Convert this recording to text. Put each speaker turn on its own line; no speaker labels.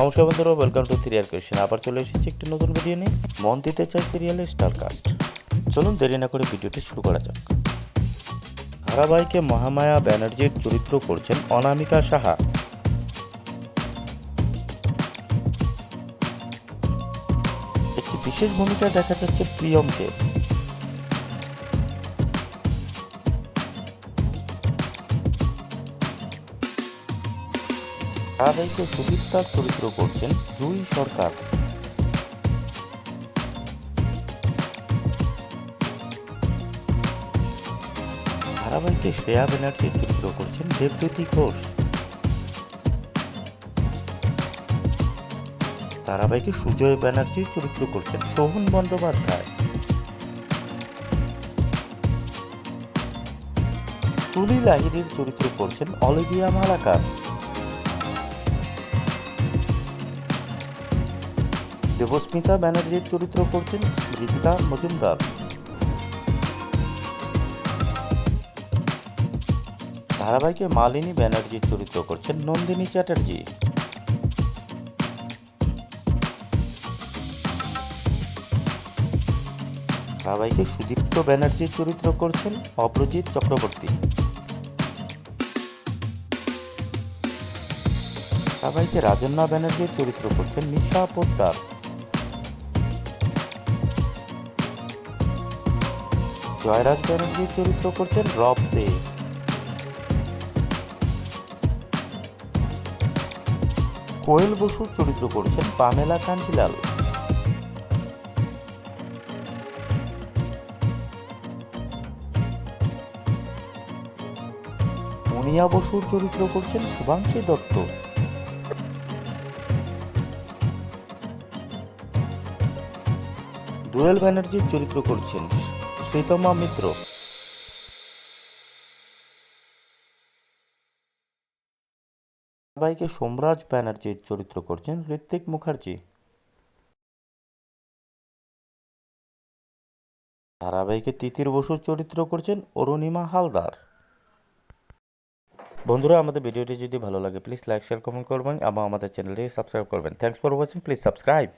নমস্কার বন্ধুরা welcome to R question আবার চলে এসেছি একটি নতুন ভিডিও নিয়ে। মন দিতে চাই সিরিয়ালের স্টার কাস্ট চলুন দেরি না করে ভিডিওটি শুরু করা যাক। ধারাবাহিকে মহামায়া ব্যানার্জির চরিত্র করছেন অনামিকা সাহা। একটি বিশেষ ভূমিকা দেখা যাচ্ছে প্রিয়মকে ধারাবাহিকে সুদীপ্তার চরিত্র করছেন জুই সরকার। ধারাবাহিকে শ্রেয়া ব্যানার্জির চরিত্র করছেন দেবদূতি ঘোষ। ধারাবাহিকে সুজয় ব্যানার্জির চরিত্র করছেন শোভন বন্দ্যোপাধ্যায়। তুলি লাহিড়ির চরিত্র করছেন অলিভিয়া মালাকার। দেবস্মিতা ব্যানার্জির চরিত্র করছেন স্মৃতিকা মজুমদার। ধারাবাহিকে মালিনী ব্যানার্জির চরিত্র করছেন নন্দিনী চ্যাটার্জি। ধারাবাহিকে সুদীপ্ত ব্যানার্জির চরিত্র করছেন অপ্রজিৎ চক্রবর্তী। ধারাবাহিকে রাজন্না ব্যানার্জির চরিত্র করছেন নিশা পোদ্দার। জয়রাজ ব্যানার্জির চরিত্র করছেন রব দে। কোয়েল বসুর চরিত্র করছেন পামেলা কাঞ্জিলাল মুনিয়া বসুর চরিত্র করছেন শুভাংশী দত্ত। দোয়েল ব্যানার্জির চরিত্র করছেন শ্রীতমা মিত্র। ধারাবাহিকে সোমরাজ ব্যানার্জির চরিত্র করছেন ঋত্বিক মুখার্জি। ধারাবাহিকে তিতির বসুর চরিত্র করছেন অরুণিমা হালদার। বন্ধুরা, আমাদের ভিডিওটি যদি ভালো লাগে প্লিজ লাইক শেয়ার কমেন্ট করবেন এবং আমাদের চ্যানেলটি সাবস্ক্রাইব করবেন। Thanks for watching please subscribe